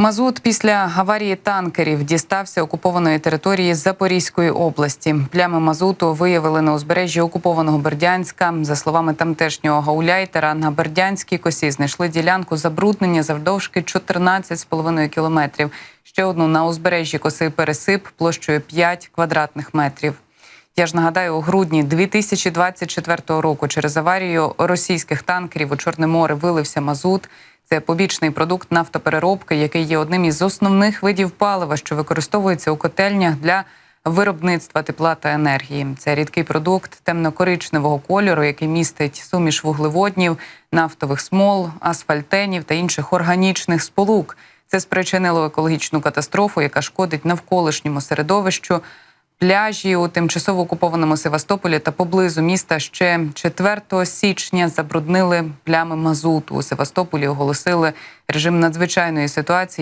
Мазут після аварії танкерів дістався окупованої території Запорізької області. Плями мазуту виявили на узбережжі окупованого Бердянська. За словами тамтешнього гауляйтера, на Бердянській косі знайшли ділянку забруднення завдовжки 14,5 кілометрів. Ще одну на узбережжі коси пересип площею 5 квадратних метрів. Я ж нагадаю, у грудні 2024 року через аварію російських танкерів у Чорне море вилився мазут. Це побічний продукт нафтопереробки, який є одним із основних видів палива, що використовується у котельнях для виробництва тепла та енергії. Це рідкий продукт темно-коричневого кольору, який містить суміш вуглеводнів, нафтових смол, асфальтенів та інших органічних сполук. Це спричинило екологічну катастрофу, яка шкодить навколишньому середовищу. Пляжі у тимчасово окупованому Севастополі та поблизу міста ще 4 січня забруднили плями мазуту. У Севастополі оголосили режим надзвичайної ситуації.